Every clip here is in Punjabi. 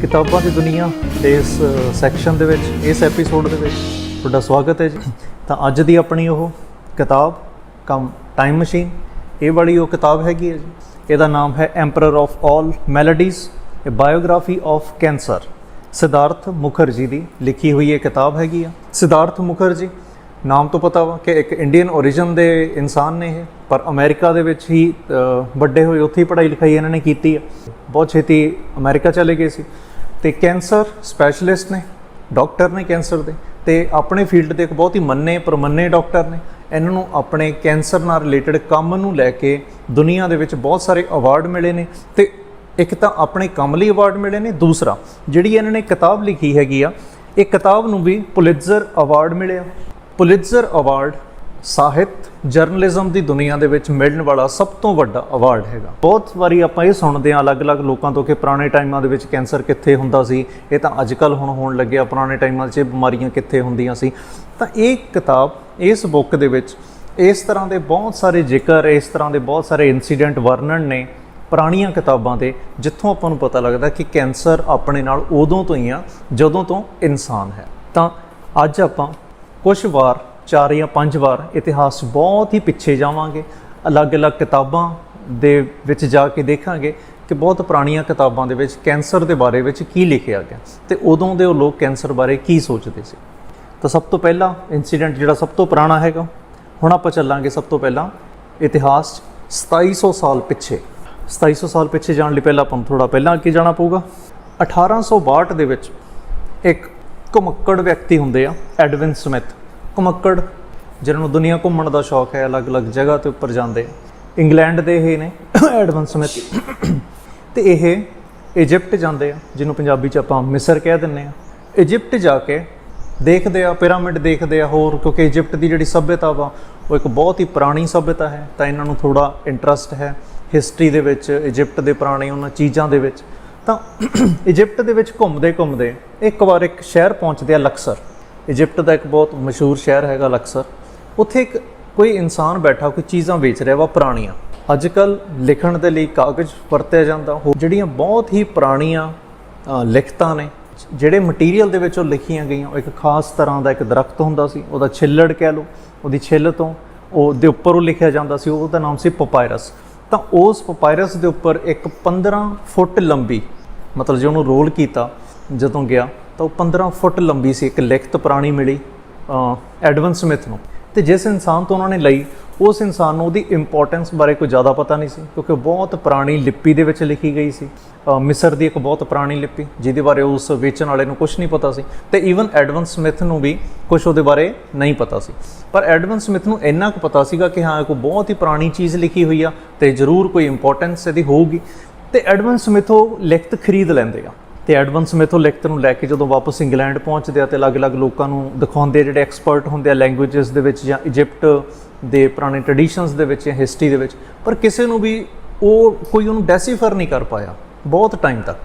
ਕਿਤਾਬਾਂ ਦੀ ਦੁਨੀਆ ਦੇ ਇਸ ਸੈਕਸ਼ਨ ਦੇ ਵਿੱਚ, ਇਸ ਐਪੀਸੋਡ ਦੇ ਵਿੱਚ ਤੁਹਾਡਾ ਸਵਾਗਤ ਹੈ ਜੀ। ਤਾਂ ਅੱਜ ਦੀ ਆਪਣੀ ਉਹ ਕਿਤਾਬ, ਕਮ ਟਾਈਮ ਮਸ਼ੀਨ ਇਹ ਵਾਲੀ ਉਹ ਕਿਤਾਬ ਹੈਗੀ ਹੈ ਜੀ। ਇਹਦਾ ਨਾਮ ਹੈ ਐਮਪਰਰ ਆਫ ਆਲ ਮੈਲੋਡੀਜ਼ ਇਹ biography of cancer Siddhartha Mukherjee ਦੀ ਲਿਖੀ ਹੋਈ ਇਹ ਕਿਤਾਬ ਹੈਗੀ ਆ। ਸਿਧਾਰਥ ਮੁਖਰਜੀ, ਨਾਮ ਤੋਂ ਪਤਾ ਵਾ ਕਿ ਇੱਕ ਇੰਡੀਅਨ origin ਦੇ ਇਨਸਾਨ ਨੇ ਇਹ, ਪਰ ਅਮਰੀਕਾ ਦੇ ਵਿੱਚ ਹੀ ਵੱਡੇ ਹੋਏ, ਉੱਥੇ ਹੀ ਪੜ੍ਹਾਈ ਲਿਖਾਈ ਇਹਨਾਂ ਨੇ ਕੀਤੀ ਆ। ਬਹੁਤ ਛੇਤੀ ਅਮਰੀਕਾ ਚਲੇ ਗਏ ਸੀ। ਤੇ ਕੈਂਸਰ ਸਪੈਸ਼ਲਿਸਟ ਨੇ ਡਾਕਟਰ ਨੇ ਕੈਂਸਰ ਦੇ, ਤੇ ਆਪਣੇ ਫੀਲਡ ਦੇ ਇੱਕ ਬਹੁਤ ਹੀ ਮੰਨੇ ਪਰਮੰਨੇ ਡਾਕਟਰ ਨੇ, ਇਹਨਾਂ ਨੂੰ ਆਪਣੇ ਕੈਂਸਰ ਨਾਲ ਰਿਲੇਟਡ ਕੰਮ ਨੂੰ ਲੈ ਕੇ ਦੁਨੀਆ ਦੇ ਵਿੱਚ ਬਹੁਤ ਸਾਰੇ ਅਵਾਰਡ ਮਿਲੇ ਨੇ, ਤੇ ਇੱਕ ਤਾਂ ਆਪਣੇ ਕੰਮ ਲਈ ਅਵਾਰਡ ਮਿਲੇ ਨੇ, ਦੂਸਰਾ ਜਿਹੜੀ ਇਹਨਾਂ ਨੇ ਕਿਤਾਬ ਲਿਖੀ ਹੈਗੀ ਆ, ਇਹ ਕਿਤਾਬ ਨੂੰ ਵੀ ਪੁਲਿਟਜ਼ਰ ਅਵਾਰਡ ਮਿਲਿਆ। ਪੁਲਿਟਜ਼ਰ ਅਵਾਰਡ ਸਾਹਿਤ ਜਰਨਲਿਜ਼ਮ ਦੀ ਦੁਨੀਆ ਦੇ ਵਿੱਚ ਮਿਲਣ ਵਾਲਾ ਸਭ ਤੋਂ ਵੱਡਾ ਅਵਾਰਡ ਹੈਗਾ। ਬਹੁਤ ਵਾਰੀ ਆਪਾਂ ਇਹ ਸੁਣਦੇ ਹਾਂ, ਅਲੱਗ-ਅਲੱਗ ਲੋਕਾਂ ਤੋਂ ਕਿ ਪੁਰਾਣੇ ਟਾਈਮਾਂ ਦੇ ਵਿੱਚ ਕੈਂਸਰ ਕਿੱਥੇ ਹੁੰਦਾ ਸੀ, ਇਹ ਤਾਂ ਅੱਜ-ਕੱਲ ਹੁਣ ਹੋਣ ਲੱਗਿਆ, ਪੁਰਾਣੇ ਟਾਈਮਾਂ 'ਚ ਇਹ ਬਿਮਾਰੀਆਂ ਕਿੱਥੇ ਹੁੰਦੀਆਂ ਸੀ। ਤਾਂ ਇਹ ਕਿਤਾਬ ਇਸ ਬੁੱਕ ਦੇ ਵਿੱਚ ਇਸ ਤਰ੍ਹਾਂ ਦੇ ਬਹੁਤ ਸਾਰੇ ਜ਼ਿਕਰ, ਇਸ ਤਰ੍ਹਾਂ ਦੇ ਬਹੁਤ ਸਾਰੇ ਇਨਸੀਡੈਂਟ ਵਰਣਨ ਨੇ ਪੁਰਾਣੀਆਂ ਕਿਤਾਬਾਂ ਦੇ, ਜਿੱਥੋਂ ਆਪਾਂ ਨੂੰ ਪਤਾ ਲੱਗਦਾ ਕਿ ਕੈਂਸਰ ਆਪਣੇ ਨਾਲ ਉਦੋਂ ਤੋਂ ਹੀ ਆ, ਜਦੋਂ ਤੋਂ ਇਨਸਾਨ ਹੈ। ਤਾਂ ਅੱਜ ਆਪਾਂ ਕੁਝ ਵਾਰ ਚਾਰ ਜਾਂ ਪੰਜ ਵਾਰ ਇਤਿਹਾਸ 'ਚ ਬਹੁਤ ਹੀ ਪਿੱਛੇ ਜਾਵਾਂਗੇ। ਅਲੱਗ-ਅਲੱਗ ਕਿਤਾਬਾਂ ਦੇ ਵਿੱਚ ਜਾ ਕੇ ਦੇਖਾਂਗੇ ਕਿ ਬਹੁਤ ਪੁਰਾਣੀਆਂ ਕਿਤਾਬਾਂ ਦੇ ਵਿੱਚ ਕੈਂਸਰ ਦੇ ਬਾਰੇ ਵਿੱਚ ਕੀ ਲਿਖਿਆ ਗਿਆ ਤੇ ਉਦੋਂ ਦੇ ਉਹ ਲੋਕ ਕੈਂਸਰ ਬਾਰੇ ਕੀ ਸੋਚਦੇ ਸੀ। ਤਾਂ ਸਭ ਤੋਂ ਪਹਿਲਾ ਇਨਸੀਡੈਂਟ ਜਿਹੜਾ ਸਭ ਤੋਂ ਪੁਰਾਣਾ ਹੈਗਾ, ਹੁਣ ਆਪਾਂ ਚੱਲਾਂਗੇ ਸਭ ਤੋਂ ਪਹਿਲਾਂ ਇਤਿਹਾਸ 'ਚ 2700 ਸਾਲ ਪਿੱਛੇ। 2700 ਸਾਲ ਪਿੱਛੇ ਜਾਣ ਲਈ ਪਹਿਲਾਂ ਆਪਾਂ ਨੂੰ ਥੋੜਾ ਪਹਿਲਾਂ ਅੱਗੇ ਜਾਣਾ ਪਊਗਾ। 1862 ਦੇ ਵਿੱਚ ਇੱਕ ਘੁਮੱਕੜ ਵਿਅਕਤੀ ਹੁੰਦੇ ਆ, ਐਡਵਿਨ ਸਮਿਥ। ਘੁਮੱਕੜ ਜਿਹਨਾਂ ਨੂੰ ਦੁਨੀਆ ਘੁੰਮਣ ਦਾ ਸ਼ੌਕ ਹੈ, ਅਲੱਗ-ਅਲੱਗ ਜਗ੍ਹਾ ਤੇ ਉੱਪਰ ਜਾਂਦੇ। ਇੰਗਲੈਂਡ ਦੇ ਇਹ ਨੇ ਐਡਵਿਨ ਸਮਿਥ। ਤੇ ਇਹ ਇਜਿਪਟ ਜਾਂਦੇ ਆ, ਜਿਹਨੂੰ ਪੰਜਾਬੀ ਚ ਆਪਾਂ ਮਿਸਰ ਕਹਿ ਦਿੰਨੇ ਆ। ਇਜਿਪਟ ਜਾ ਕੇ ਦੇਖਦੇ ਆ, ਪਿਰਾਮਿਡ ਦੇਖਦੇ ਆ ਹੋਰ, ਕਿਉਂਕਿ ਇਜਿਪਟ ਦੀ ਜਿਹੜੀ ਸਭਿਅਤਾ ਵਾ, ਉਹ ਇੱਕ ਬਹੁਤ ਹੀ ਪੁਰਾਣੀ ਸਭਿਅਤਾ ਹੈ। ਤਾਂ ਇਹਨਾਂ ਨੂੰ ਥੋੜਾ ਇੰਟਰਸਟ ਹੈ ਹਿਸਟਰੀ ਦੇ ਵਿੱਚ, ਇਜਿਪਟ ਦੇ ਪੁਰਾਣੇ ਉਹਨਾਂ ਚੀਜ਼ਾਂ ਦੇ ਵਿੱਚ। ਤਾਂ ਇਜਿਪਟ ਦੇ ਵਿੱਚ ਘੁੰਮਦੇ ਘੁੰਮਦੇ ਇੱਕ ਵਾਰ ਇੱਕ ਸ਼ਹਿਰ ਪਹੁੰਚਦੇ ਆ ਲਕਸਰ। ਇਜਿਪਟ ਦਾ ਇੱਕ ਬਹੁਤ ਮਸ਼ਹੂਰ ਸ਼ਹਿਰ ਹੈਗਾ ਲਕਸਰ। ਉੱਥੇ ਇੱਕ ਕੋਈ ਇਨਸਾਨ ਬੈਠਾ, ਕੋਈ ਚੀਜ਼ਾਂ ਵੇਚ ਰਿਹਾ ਵਾ, ਪੁਰਾਣੀਆਂ। ਅੱਜ ਕੱਲ ਲਿਖਣ ਦੇ ਲਈ ਕਾਗਜ਼ ਵਰਤਿਆ ਜਾਂਦਾ। ਉਹ ਜਿਹੜੀਆਂ ਬਹੁਤ ਹੀ ਪੁਰਾਣੀਆਂ ਲਿਖਤਾਂ ਨੇ, ਜਿਹੜੇ ਮਟੀਰੀਅਲ ਦੇ ਵਿੱਚ ਉਹ ਲਿਖੀਆਂ ਗਈਆਂ, ਉਹ ਇੱਕ ਖਾਸ ਤਰ੍ਹਾਂ ਦਾ ਇੱਕ ਦਰਖਤ ਹੁੰਦਾ ਸੀ, ਉਹਦਾ ਛਿੱਲੜ ਕਹਿ ਲਓ, ਉਹਦੀ ਛਿੱਲ ਤੋਂ ਉਹ ਦੇ ਉੱਪਰ ਉਹ ਲਿਖਿਆ ਜਾਂਦਾ ਸੀ, ਉਹਦਾ ਨਾਮ ਸੀ ਪਪਾਇਰਸ। ਤਾਂ ਉਸ ਪਪਾਇਰਸ ਦੇ ਉੱਪਰ ਇੱਕ 15 ਫੁੱਟ ਲੰਬੀ, ਮਤਲਬ ਜੇ ਉਹਨੂੰ ਰੋਲ ਕੀਤਾ, ਜਦੋਂ ਗਿਆ ਤਾਂ ਉਹ 15 ਫੁੱਟ ਲੰਬੀ ਸੀ, ਇੱਕ ਲਿਖਤ ਪੁਰਾਣੀ ਮਿਲੀ ਐਡਵਨ ਸਮਿਥ ਨੂੰ। ਤੇ ਜਿਸ ਇਨਸਾਨ ਤੋਂ ਉਹਨਾਂ ਨੇ ਲਈ, ਉਸ ਇਨਸਾਨ ਨੂੰ ਉਹਦੀ ਇੰਪੋਰਟੈਂਸ ਬਾਰੇ ਕੋਈ ਜ਼ਿਆਦਾ ਪਤਾ ਨਹੀਂ ਸੀ, ਕਿਉਂਕਿ ਉਹ ਬਹੁਤ ਪੁਰਾਣੀ ਲਿਪੀ ਦੇ ਵਿੱਚ ਲਿਖੀ ਗਈ ਸੀ। ਮਿਸਰ ਦੀ ਇੱਕ ਬਹੁਤ ਪੁਰਾਣੀ ਲਿਪੀ, ਜਿਹਦੇ ਬਾਰੇ ਉਸ ਵੇਚਣ ਵਾਲੇ ਨੂੰ ਕੁਝ ਨਹੀਂ ਪਤਾ ਸੀ। ਤੇ ਈਵਨ ਐਡਵਨ ਸਮਿਥ ਨੂੰ ਵੀ ਕੁਝ ਉਹਦੇ ਬਾਰੇ ਨਹੀਂ ਪਤਾ ਸੀ। ਪਰ ਐਡਵਨ ਸਮਿਥ ਨੂੰ ਇੰਨਾ ਕੁ ਪਤਾ ਸੀਗਾ ਕਿ ਹਾਂ ਇਹ ਕੋਈ ਬਹੁਤ ਹੀ ਪੁਰਾਣੀ ਚੀਜ਼ ਲਿਖੀ ਹੋਈ ਆ, ਤੇ ਜ਼ਰੂਰ ਕੋਈ ਇੰਪੋਰਟੈਂਸ ਇਹਦੀ ਹੋਊਗੀ। ਤੇ ਐਡਵਨ ਸਮਿਥ ਉਹ ਲਿਖਤ ਖਰੀਦ ਲੈਂਦੇ ਆ। ਤੇ ਐਡਵਨ ਸਮਿਥ ਲਿਖਤ ਨੂੰ ਲੈ ਕੇ ਜਦੋਂ ਵਾਪਸ ਇੰਗਲੈਂਡ ਪਹੁੰਚਦੇ ਆ ਤੇ ਅਲੱਗ-ਅਲੱਗ ਲੋਕਾਂ ਨੂੰ ਦਿਖਾਉਂਦੇ ਜਿਹੜੇ ਐਕਸਪਰਟ ਹੁੰਦੇ ਆ ਲੈਂਗੁਏਜਸ ਦੇ ਵਿੱਚ ਜਾਂ ਇਜਿਪਟ ਦੇ ਪੁਰਾਣੇ ਟ੍ਰੈਡੀਸ਼ਨਸ ਦੇ ਵਿੱਚ ਜਾਂ ਹਿਸਟਰੀ ਦੇ ਵਿੱਚ, ਪਰ ਕਿਸੇ ਨੂੰ ਵੀ ਉਹ ਕੋਈ ਉਹਨੂੰ ਡੈਸੀਫਰ ਨਹੀਂ ਕਰ ਪਾਇਆ ਬਹੁਤ ਟਾਈਮ ਤੱਕ।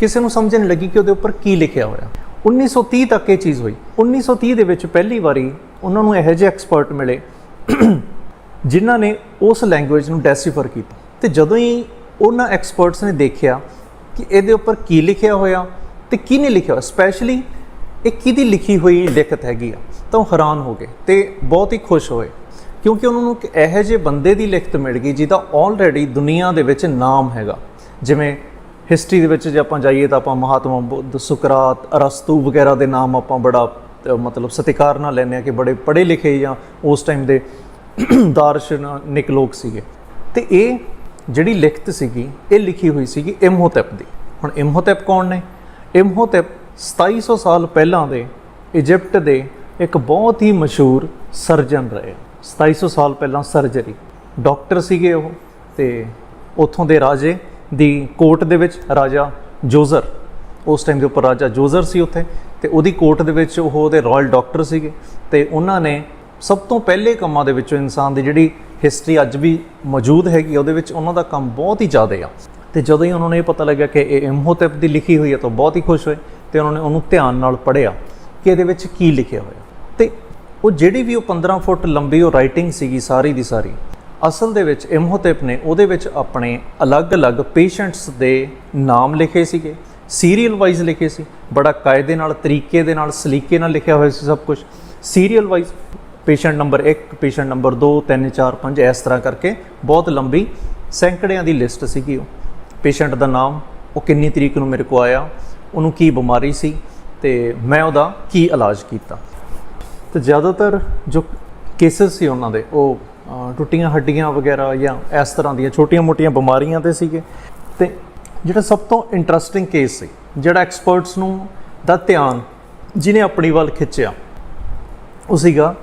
ਕਿਸੇ ਨੂੰ ਸਮਝ ਨਹੀਂ ਲੱਗੀ ਕਿ ਉਹਦੇ ਉੱਪਰ ਕੀ ਲਿਖਿਆ ਹੋਇਆ। 1930 ਤੱਕ ਇਹ ਚੀਜ਼ ਹੋਈ। 1930 ਦੇ ਵਿੱਚ ਪਹਿਲੀ ਵਾਰੀ ਉਹਨਾਂ ਨੂੰ ਇਹੋ ਜਿਹੇ ਐਕਸਪਰਟ ਮਿਲੇ ਜਿਨ੍ਹਾਂ ਨੇ ਉਸ ਲੈਂਗੁਏਜ ਨੂੰ ਡੈਸੀਫਰ ਕੀਤਾ। ਤੇ ਜਦੋਂ ਹੀ ਉਹਨਾਂ ਐਕਸਪਰਟਸ ਨੇ ਦੇਖਿਆ ਕਿ ਇਹਦੇ ਉੱਪਰ ਕੀ ਲਿਖਿਆ ਹੋਇਆ ਤੇ ਕੀ ਨਹੀਂ ਲਿਖਿਆ ਹੋਇਆ। ਸਪੈਸ਼ਲੀ ਇਹ ਕਿਹਦੀ ਲਿਖੀ ਹੋਈ ਲਿਖਤ ਹੈਗੀ ਆ। ਤਾਂ ਉਹ ਹੈਰਾਨ ਹੋ ਗਏ ਤੇ ਬਹੁਤ ਹੀ ਖੁਸ਼ ਹੋਏ। ਕਿਉਂਕਿ ਉਹਨਾਂ ਨੂੰ ਇੱਕ ਇਹੋ ਜਿਹੇ ਬੰਦੇ ਦੀ ਲਿਖਤ ਮਿਲ ਗਈ ਜਿਹਦਾ ਆਲਰੇਡੀ ਦੁਨੀਆ ਦੇ ਵਿੱਚ ਨਾਮ ਹੈਗਾ। ਜਿਵੇਂ ਹਿਸਟਰੀ ਦੇ ਵਿੱਚ ਜੇ ਆਪਾਂ ਜਾਈਏ ਤਾਂ ਆਪਾਂ ਮਹਾਤਮਾ ਬੁੱਧ, ਸੁਕਰਾਤ, ਅਰਸਤੂ ਵਗੈਰਾ ਦੇ ਨਾਮ ਆਪਾਂ ਬੜਾ ਮਤਲਬ ਸਤਿਕਾਰ ਨਾਲ ਲੈਂਦੇ ਆ ਕਿ ਬੜੇ ਪੜ੍ਹੇ ਲਿਖੇ ਜਾਂ ਉਸ ਟਾਈਮ ਦੇ ਦਾਰਸ਼ਨਿਕ ਲੋਕ ਸੀਗੇ। ਤੇ ਇਹ ਜਿਹੜੀ ਲਿਖਤ ਸੀਗੀ, ਇਹ ਲਿਖੀ ਹੋਈ ਸੀਗੀ ਇਮਹੋਤੈਪ ਦੀ। ਹੁਣ ਇਮਹੋਤੈਪ ਕੌਣ ਨੇ? ਇਮਹੋਤੈਪ 2700 ਸਾਲ ਪਹਿਲਾਂ ਦੇ ਇਜਿਪਟ ਦੇ ਇੱਕ ਬਹੁਤ ਹੀ ਮਸ਼ਹੂਰ ਸਰਜਨ ਰਹੇ। 2700 ਸਾਲ ਪਹਿਲਾਂ ਸਰਜਰੀ। ਡਾਕਟਰ ਸੀਗੇ ਉਹ ਤੇ ਉੱਥੋਂ ਦੇ ਰਾਜੇ ਦੀ ਕੋਰਟ ਦੇ ਵਿੱਚ ਰਾਜਾ ਜੋਜ਼ਰ। ਉਸ ਟਾਈਮ ਦੇ ਉੱਪਰ ਰਾਜਾ ਜੋਜ਼ਰ ਸੀ ਉੱਥੇ ਤੇ ਉਹਦੀ ਕੋਰਟ ਦੇ ਵਿੱਚ ਉਹ ਉਹਦੇ ਰਾਇਲ ਡਾਕਟਰ ਸੀਗੇ ਤੇ ਉਹਨਾਂ ਨੇ ਸਭ ਤੋਂ ਪਹਿਲੇ ਕੰਮਾਂ ਦੇ ਵਿੱਚੋਂ ਇਨਸਾਨ ਦੀ ਜਿਹੜੀ ਹਿਸਟਰੀ ਅੱਜ ਵੀ ਮੌਜੂਦ ਹੈਗੀ ਆ, ਉਹਦੇ ਵਿੱਚ ਉਹਨਾਂ ਦਾ ਕੰਮ ਬਹੁਤ ਹੀ ਜ਼ਿਆਦਾ ਆ। ਤੇ ਜਦੋਂ ਹੀ ਉਹਨਾਂ ਨੂੰ ਇਹ ਪਤਾ ਲੱਗਿਆ ਕਿ ਇਹ ਇਮਹੋਤੈਪ ਦੀ ਲਿਖੀ ਹੋਈ ਹੈ ਤਾਂ ਬਹੁਤ ਹੀ ਖੁਸ਼ ਹੋਏ ਤੇ ਉਹਨਾਂ ਨੇ ਉਹਨੂੰ ਧਿਆਨ ਨਾਲ ਪੜ੍ਹਿਆ ਕਿ ਇਹਦੇ ਵਿੱਚ ਕੀ ਲਿਖਿਆ ਹੋਇਆ। ਤੇ ਉਹ ਜਿਹੜੀ ਵੀ ਉਹ 15 ਫੁੱਟ ਲੰਬੀ ਉਹ ਰਾਈਟਿੰਗ ਸੀਗੀ ਸਾਰੀ ਦੀ ਸਾਰੀ ਅਸਲ ਦੇ ਵਿੱਚ ਇਮਹੋਤੈਪ ਨੇ ਉਹਦੇ ਵਿੱਚ ਆਪਣੇ ਅਲੱਗ-ਅਲੱਗ ਪੇਸ਼ੈਂਟਸ ਦੇ ਨਾਮ ਲਿਖੇ ਸੀਗੇ ਸੀਰੀਅਲ ਵਾਈਜ਼ ਲਿਖੇ ਸੀ ਬੜਾ ਕਾਇਦੇ ਨਾਲ ਤਰੀਕੇ ਦੇ ਨਾਲ ਸਲੀਕੇ ਨਾਲ ਲਿਖਿਆ ਹੋਇਆ ਸੀ ਸਭ ਕੁਝ serial wise patient number 1 patient number 2 3 4 5 ਇਸ ਤਰ੍ਹਾਂ ਕਰਕੇ ਬਹੁਤ ਲੰਬੀ ਸੈਂਕੜਿਆਂ ਦੀ ਲਿਸਟ ਸੀਗੀ ਉਹ। ਪੇਸ਼ੈਂਟ ਦਾ ਨਾਮ, ਉਹ ਕਿੰਨੀ ਤਰੀਕ ਨੂੰ ਮੇਰੇ ਕੋ ਆਇਆ, ਉਹਨੂੰ ਕੀ ਬਿਮਾਰੀ ਸੀ ਤੇ ਮੈਂ ਉਹਦਾ ਕੀ ਇਲਾਜ ਕੀਤਾ। ਤੇ ਜ਼ਿਆਦਾਤਰ ਜੋ ਕੇਸਸ ਸੀ ਉਹਨਾਂ ਦੇ, ਉਹ ਟੁੱਟੀਆਂ ਹੱਡੀਆਂ ਵਗੈਰਾ ਜਾਂ ਇਸ ਤਰ੍ਹਾਂ ਦੀਆਂ ਛੋਟੀਆਂ-ਮੋਟੀਆਂ ਬਿਮਾਰੀਆਂ ਤੇ ਸੀਗੇ। ਤੇ ਜਿਹੜਾ ਸਭ ਤੋਂ ਇੰਟਰਸਟਿੰਗ ਕੇਸ ਸੀ, ਜਿਹੜਾ ਐਕਸਪਰਟਸ ਨੂੰ ਦਾ ਧਿਆਨ ਜਿਹਨੇ ਆਪਣੀ ਵੱਲ ਖਿੱਚਿਆ, ਉਹ ਸੀਗਾ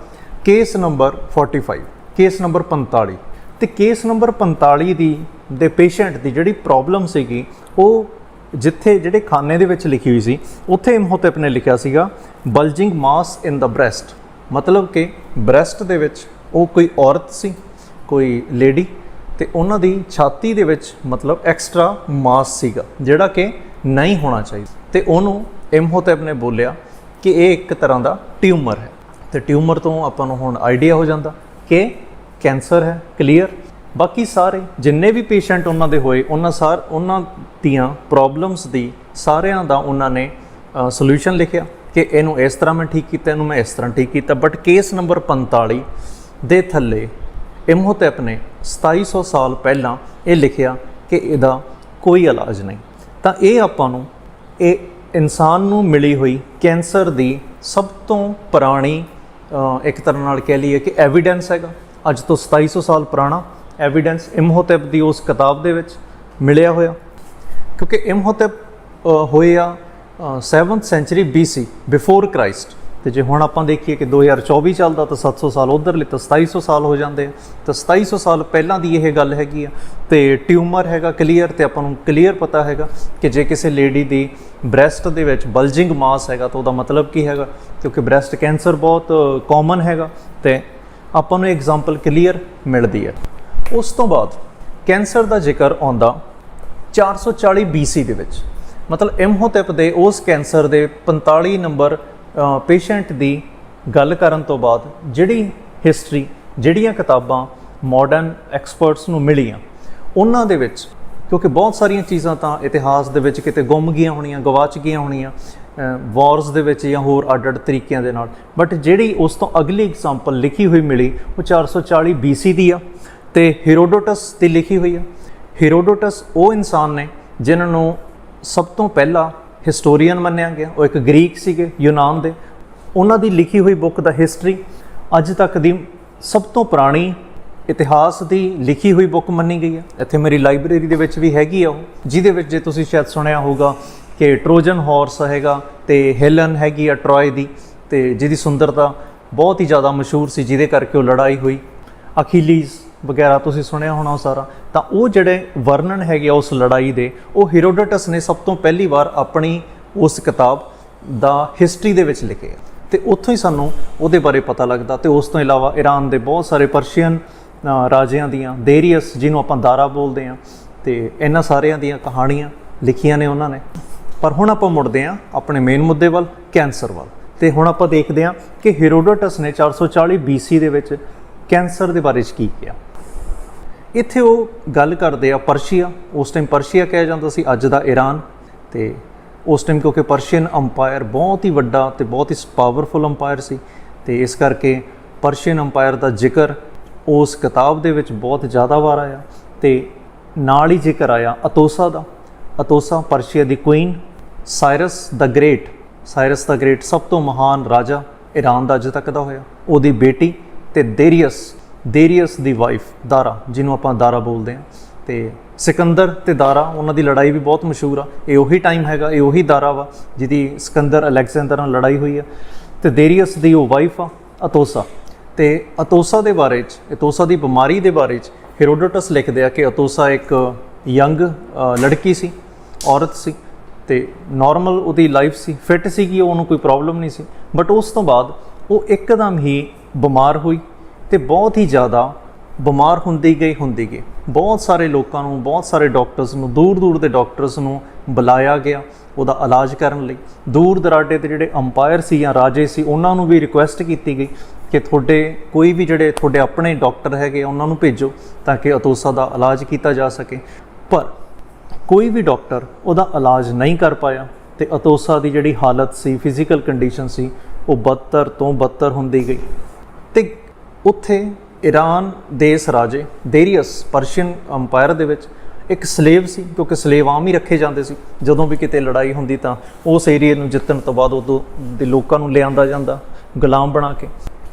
ਕੇਸ ਨੰਬਰ 45 ਕੇਸ ਨੰਬਰ 45 ਤੇ ਕੇਸ ਨੰਬਰ 45 ਦੀ, ਦੇ ਪੇਸ਼ੈਂਟ ਦੀ ਜਿਹੜੀ ਪ੍ਰੋਬਲਮ ਸੀਗੀ, ਉਹ ਜਿੱਥੇ ਜਿਹੜੇ ਖਾਨੇ ਦੇ ਵਿੱਚ ਲਿਖੀ ਹੋਈ ਸੀ, ਉੱਥੇ ਇਮਹੋਤੈਪ ਨੇ ਲਿਖਿਆ ਸੀਗਾ ਬਲਜਿੰਗ ਮਾਸ ਇਨ ਦਾ ਬ੍ਰੈਸਟ ਮਤਲਬ ਕਿ ਬ੍ਰੈਸਟ ਦੇ ਵਿੱਚ ਉਹ ਕੋਈ ਔਰਤ ਸੀ, ਕੋਈ ਲੇਡੀ ਤੇ ਉਹਨਾਂ ਦੀ ਛਾਤੀ ਦੇ ਵਿੱਚ ਮਤਲਬ ਐਕਸਟਰਾ ਮਾਸ ਸੀਗਾ, ਜਿਹੜਾ ਕਿ ਨਹੀਂ ਹੋਣਾ ਚਾਹੀਦਾ। ਤੇ ਉਹਨੂੰ ਇਮਹੋਤੈਪ ਨੇ ਬੋਲਿਆ ਕਿ ਇਹ ਇੱਕ ਤਰ੍ਹਾਂ ਦਾ ਟਿਊਮਰ ਹੈ। ਤੇ ਟਿਊਮਰ ਤੋਂ ਆਪਾਂ ਨੂੰ ਹੁਣ ਆਈਡੀਆ ਹੋ ਜਾਂਦਾ ਕਿ ਕੈਂਸਰ ਹੈ, ਕਲੀਅਰ। ਬਾਕੀ ਸਾਰੇ, ਜਿੰਨੇ ਵੀ ਪੇਸ਼ੈਂਟ ਉਹਨਾਂ ਦੇ ਹੋਏ, ਉਹਨਾਂ ਸਾਰ, ਉਹਨਾਂ ਦੀਆਂ ਪ੍ਰੋਬਲਮਸ ਦੀ ਸਾਰਿਆਂ ਦਾ ਉਹਨਾਂ ਨੇ ਸੋਲੂਸ਼ਨ ਲਿਖਿਆ ਕਿ ਇਹਨੂੰ ਇਸ ਤਰ੍ਹਾਂ ਮੈਂ ਠੀਕ ਕੀਤਾ, ਇਹਨੂੰ ਮੈਂ ਇਸ ਤਰ੍ਹਾਂ ਠੀਕ ਕੀਤਾ। ਬਟ ਕੇਸ ਨੰਬਰ 45 ਦੇ ਥੱਲੇ ਇਮਹੋਤੈਪ ਨੇ 2700 ਸਾਲ ਪਹਿਲਾਂ ਇਹ ਲਿਖਿਆ ਕਿ ਇਹਦਾ ਕੋਈ ਇਲਾਜ ਨਹੀਂ। ਤਾਂ ਇਹ ਆਪਾਂ ਨੂੰ, ਇਹ ਇਨਸਾਨ ਨੂੰ ਮਿਲੀ ਹੋਈ ਕੈਂਸਰ ਦੀ ਸਭ ਤੋਂ ਪੁਰਾਣੀ ਇੱਕ ਤਰ੍ਹਾਂ ਨਾਲ ਕਹਿ ਲਈਏ ਕਿ ਐਵੀਡੈਂਸ ਹੈਗਾ। ਅੱਜ ਤੋਂ 2700 ਸਾਲ ਪੁਰਾਣਾ ਐਵੀਡੈਂਸ ਇਮਹੋਤੈਪ ਦੀ ਉਸ ਕਿਤਾਬ ਦੇ ਵਿੱਚ ਮਿਲਿਆ ਹੋਇਆ। ਕਿਉਂਕਿ ਇਮਹੋਤੈਪ ਅ, ਹੋਏ ਆ 7th sanctuary BC before Christ ਤੇ ਜੇ ਹੁਣ ਆਪਾਂ ਦੇਖੀਏ ਕਿ 2024 ਚੱਲਦਾ ਤਾਂ 700 ਸਾਲ ਉਧਰ ਲਈ, ਤਾਂ 2700 ਸਾਲ ਹੋ ਜਾਂਦੇ ਆ। ਤਾਂ 2700 ਸਾਲ ਪਹਿਲਾਂ ਦੀ ਇਹ ਗੱਲ ਹੈਗੀ ਆ। ਤੇ ਟਿਊਮਰ ਹੈਗਾ ਕਲੀਅਰ ਤੇ ਆਪਾਂ ਨੂੰ ਕਲੀਅਰ ਪਤਾ ਹੈਗਾ ਕਿ ਜੇ ਕਿਸੇ ਲੇਡੀ ਦੀ ਬ੍ਰੈਸਟ ਦੇ ਵਿੱਚ ਬਲਜਿੰਗ ਮਾਸ ਹੈਗਾ ਤਾਂ ਉਹਦਾ ਮਤਲਬ ਕੀ ਹੈਗਾ? ਕਿਉਂਕਿ ਬ੍ਰੈਸਟ ਕੈਂਸਰ ਬਹੁਤ ਕਾਮਨ ਹੈਗਾ। ਤੇ ਆਪਾਂ ਨੂੰ ਐਗਜ਼ਾਮਪਲ ਕਲੀਅਰ ਮਿਲਦੀ ਹੈ। ਉਸ ਤੋਂ ਬਾਅਦ ਕੈਂਸਰ ਦਾ ਜ਼ਿਕਰ ਆਉਂਦਾ 440 BC ਦੇ ਵਿੱਚ। ਮਤਲਬ ਇਮਹੋਤੈਪ ਦੇ ਉਸ ਕੈਂਸਰ ਦੇ 45 ਨੰਬਰ ਪੇਸ਼ੈਂਟ ਦੀ ਗੱਲ ਕਰਨ ਤੋਂ ਬਾਅਦ ਜਿਹੜੀ ਹਿਸਟਰੀ ਜਿਹੜੀਆਂ ਕਿਤਾਬਾਂ ਮਾਡਰਨ ਐਕਸਪਰਟਸ ਨੂੰ ਮਿਲੀਆਂ, ਉਹਨਾਂ ਦੇ ਵਿੱਚ, ਕਿਉਂਕਿ ਬਹੁਤ ਸਾਰੀਆਂ ਚੀਜ਼ਾਂ ਤਾਂ ਇਤਿਹਾਸ ਦੇ ਵਿੱਚ ਕਿਤੇ ਗੁੰਮ ਗਈਆਂ ਹੋਣੀਆਂ, ਗਵਾਚ ਗਈਆਂ ਹੋਣੀਆਂ ਵਾਰਸ ਦੇ ਵਿੱਚ ਜਾਂ ਹੋਰ ਅੱਡ-ਅੱਡ ਤਰੀਕਿਆਂ ਦੇ ਨਾਲ ਬਟ ਜਿਹੜੀ ਉਸ ਤੋਂ ਅਗਲੀ ਐਗਜ਼ਾਮਪਲ ਲਿਖੀ ਹੋਈ ਮਿਲੀ, ਉਹ 440 BC ਦੀ ਆ, ਤੇ ਹੀਰੋਡੋਟਸ ਦੀ ਲਿਖੀ ਹੋਈ ਆ। ਹੀਰੋਡੋਟਸ ਉਹ ਇਨਸਾਨ ਨੇ, ਜਿਨ੍ਹਾਂ ਨੂੰ ਸਭ ਤੋਂ ਪਹਿਲਾਂ ਹਿਸਟੋਰੀਅਨ ਮੰਨਿਆ ਗਿਆ ਉਹ ਇੱਕ ਗ੍ਰੀਕ ਸੀਗੇ, ਯੂਨਾਨ ਦੇ। ਉਹਨਾਂ ਦੀ ਲਿਖੀ ਹੋਈ ਬੁੱਕ ਦਾ ਹਿਸਟਰੀ ਅੱਜ ਤੱਕ ਦੀ ਸਭ ਤੋਂ ਪੁਰਾਣੀ ਇਤਿਹਾਸ ਦੀ ਲਿਖੀ ਹੋਈ ਬੁੱਕ ਮੰਨੀ ਗਈ ਹੈ। ਇੱਥੇ ਮੇਰੀ ਲਾਇਬ੍ਰੇਰੀ ਦੇ ਵਿੱਚ ਵੀ ਹੈਗੀ ਆ ਉਹ, ਜਿਹਦੇ ਵਿੱਚ ਜੇ ਤੁਸੀਂ ਸ਼ਾਇਦ ਸੁਣਿਆ ਹੋਊਗਾ ਕਿ ਟਰੋਜਨ ਹਾਰਸ ਹੈਗਾ ਤੇ ਹੈਲਨ ਹੈਗੀ ਆ ਟਰੋਏ ਦੀ, ਤੇ ਜਿਹਦੀ ਸੁੰਦਰਤਾ ਬਹੁਤ ਹੀ ਜ਼ਿਆਦਾ ਮਸ਼ਹੂਰ ਸੀ, ਜਿਹਦੇ ਕਰਕੇ ਉਹ ਲੜਾਈ ਹੋਈ। ਅਖਿਲੀਜ਼ ਵਗੈਰਾ ਤੁਸੀਂ ਸੁਣਿਆ ਹੋਣਾ ਉਹ ਸਾਰਾ, ਤਾਂ ਉਹ ਜਿਹੜੇ ਵਰਣਨ ਹੈਗੇ ਆ ਉਸ ਲੜਾਈ ਦੇ, ਉਹ ਹੀਰੋਡੋਟਸ ਨੇ ਸਭ ਤੋਂ ਪਹਿਲੀ ਵਾਰ ਆਪਣੀ ਉਸ ਕਿਤਾਬ ਦਾ ਹਿਸਟਰੀ ਦੇ ਵਿੱਚ ਲਿਖੇ ਆ। ਤੇ ਉੱਥੋਂ ਹੀ ਸਾਨੂੰ ਉਹਦੇ ਬਾਰੇ ਪਤਾ ਲੱਗਦਾ ਤੇ ਉਸ ਤੋਂ ਇਲਾਵਾ ਈਰਾਨ ਦੇ ਬਹੁਤ ਸਾਰੇ ਪਰਸ਼ੀਅਨ ਰਾਜਿਆਂ ਦੀਆਂ ਦੇਰੀਅਸ ਜਿਹਨੂੰ ਆਪਾਂ ਦਾਰਾ ਬੋਲਦੇ ਆ ਤੇ ਇਹਨਾਂ ਸਾਰਿਆਂ ਦੀਆਂ ਕਹਾਣੀਆਂ ਲਿਖੀਆਂ ਨੇ ਉਹਨਾਂ ਨੇ। ਪਰ ਹੁਣ ਆਪਾਂ ਮੁੜਦੇ ਆ ਆਪਣੇ ਮੇਨ ਮੁੱਦੇ ਵੱਲ, ਕੈਂਸਰ ਵੱਲ। ਤੇ ਹੁਣ ਆਪਾਂ ਦੇਖਦੇ ਆ ਕਿ ਹੀਰੋਡੋਟਸ ਨੇ 440 BC ਦੇ ਵਿੱਚ ਕੈਂਸਰ ਦੇ ਬਾਰੇ ਚ ਕੀ ਕਿਹਾ। ਇੱਥੇ ਉਹ ਗੱਲ ਕਰਦੇ ਆ ਪਰਸ਼ੀਆ। ਉਸ ਟਾਈਮ ਪਰਸ਼ੀਆ ਕਿਹਾ ਜਾਂਦਾ ਸੀ, ਅੱਜ ਦਾ ਈਰਾਨ ਤੇ ਉਸ ਟਾਈਮ ਕਿਉਂਕਿ ਪਰਸ਼ੀਅਨ ਅੰਪਾਇਰ ਬਹੁਤ ਹੀ ਵੱਡਾ ਤੇ ਬਹੁਤ ਹੀ ਪਾਵਰਫੁਲ ਅੰਪਾਇਰ ਸੀ। ਤੇ ਇਸ ਕਰਕੇ ਪਰਸ਼ੀਅਨ ਅੰਪਾਇਰ ਦਾ ਜ਼ਿਕਰ ਉਸ ਕਿਤਾਬ ਦੇ ਵਿੱਚ ਬਹੁਤ ਜ਼ਿਆਦਾ ਵਾਰ ਆਇਆ। ਤੇ ਨਾਲ ਹੀ ਜ਼ਿਕਰ ਆਇਆ ਅਤੋਸਾ ਦਾ। ਅਤੋਸਾ ਪਰਸ਼ੀਆ ਦੀ ਕੁਈਨ ਸਾਇਰਸ ਦਾ ਗ੍ਰੇਟ ਸਾਇਰਸ ਦਾ ਗ੍ਰੇਟ ਸਭ ਤੋਂ ਮਹਾਨ ਰਾਜਾ ਈਰਾਨ ਦਾ ਅੱਜ ਤੱਕ ਦਾ ਹੋਇਆ। ਉਹਦੀ ਬੇਟੀ ਤੇ ਦੇਰੀਅਸ ਦੇਰੀਅਸ ਦੀ ਵਾਈਫ ਦਾਰਾ, ਜਿਹਨੂੰ ਆਪਾਂ ਦਾਰਾ ਬੋਲਦੇ ਹਾਂ। ਤੇ ਸਿਕੰਦਰ ਤੇ ਦਾਰਾ, ਉਹਨਾਂ ਦੀ ਲੜਾਈ ਵੀ ਬਹੁਤ ਮਸ਼ਹੂਰ ਆ। ਇਹ ਉਹੀ ਟਾਈਮ ਹੈਗਾ, ਇਹ ਉਹੀ ਦਾਰਾ ਵਾ, ਜਿਹਦੀ ਸਿਕੰਦਰ ਅਲੈਗਜ਼ੈਂਡਰ ਨਾਲ ਲੜਾਈ ਹੋਈ ਆ। ਤੇ ਦੇਰੀਅਸ ਦੀ ਉਹ ਵਾਈਫ ਆ, ਅਤੋਸਾ। ਤੇ ਅਤੋਸਾ ਦੇ ਬਾਰੇ ਚ, ਅਤੋਸਾ ਦੀ ਬਿਮਾਰੀ ਦੇ ਬਾਰੇ ਚ ਹੈਰੋਡੋਟਸ ਲਿਖਦੇ ਆ ਕਿ ਅਤੋਸਾ ਇੱਕ ਯੰਗ ਲੜਕੀ ਸੀ, ਔਰਤ ਸੀ। ਤੇ ਨਾਰਮਲ ਉਹਦੀ ਲਾਈਫ ਸੀ ਫਿਟ ਸੀਗੀ, ਉਹਨੂੰ ਕੋਈ ਪ੍ਰੋਬਲਮ ਨਹੀਂ ਸੀ। ਬਟ ਉਸ ਤੋਂ ਬਾਅਦ ਉਹ ਇੱਕਦਮ ਹੀ ਬਿਮਾਰ ਹੋਈ। ਤੇ ਬਹੁਤ ਹੀ ਜ਼ਿਆਦਾ ਬਿਮਾਰ ਹੁੰਦੀ ਗਈ ਹੁੰਦੀ ਗਈ ਬਹੁਤ ਸਾਰੇ ਲੋਕਾਂ ਨੂੰ ਬਹੁਤ ਸਾਰੇ ਡਾਕਟਰਸ ਨੂੰ ਦੂਰ ਦੂਰ ਦੇ ਡਾਕਟਰਸ ਨੂੰ ਬੁਲਾਇਆ ਗਿਆ ਉਹਦਾ ਇਲਾਜ ਕਰਨ ਲਈ। ਦੂਰ ਦਰਾਡੇ ਦੇ ਜਿਹੜੇ ਅੰਪਾਇਰ ਸੀ ਜਾਂ ਰਾਜੇ ਸੀ ਉਹਨਾਂ ਨੂੰ ਵੀ ਰਿਕੁਐਸਟ ਕੀਤੀ ਗਈ ਕਿ ਤੁਹਾਡੇ ਕੋਈ ਵੀ ਜਿਹੜੇ ਤੁਹਾਡੇ ਆਪਣੇ ਡਾਕਟਰ ਹੈਗੇ ਆ, ਉਹਨਾਂ ਨੂੰ ਭੇਜੋ ਤਾਂ ਕਿ ਅਤੋਸਾ ਦਾ ਇਲਾਜ ਕੀਤਾ ਜਾ ਸਕੇ। ਪਰ ਕੋਈ ਵੀ ਡਾਕਟਰ ਉਹਦਾ ਇਲਾਜ ਨਹੀਂ ਕਰ ਪਾਇਆ ਤੇ ਅਤੋਸਾ ਦੀ ਜਿਹੜੀ ਹਾਲਤ ਸੀ ਫਿਜ਼ੀਕਲ ਕੰਡੀਸ਼ਨ ਸੀ ਉਹ ਬਦਤਰ ਤੋਂ ਬਦਤਰ ਹੁੰਦੀ ਗਈ। ਤੇ ਉੱਥੇ ਈਰਾਨ ਦੇਸ ਰਾਜੇ ਦੇਰੀਅਸ ਪਰਸ਼ੀਅਨ ਅੰਪਾਇਰ ਦੇ ਵਿੱਚ ਇੱਕ ਸਲੇਵ ਸੀ, ਕਿਉਂਕਿ ਸਲੇਵ ਆਮ ਹੀ ਰੱਖੇ ਜਾਂਦੇ ਸੀ। ਜਦੋਂ ਵੀ ਕਿਤੇ ਲੜਾਈ ਹੁੰਦੀ ਤਾਂ ਉਸ ਏਰੀਏ ਨੂੰ ਜਿੱਤਣ ਤੋਂ ਬਾਅਦ ਉਦੋਂ ਦੇ ਲੋਕਾਂ ਨੂੰ ਲਿਆਂਦਾ ਜਾਂਦਾ ਗੁਲਾਮ ਬਣਾ ਕੇ।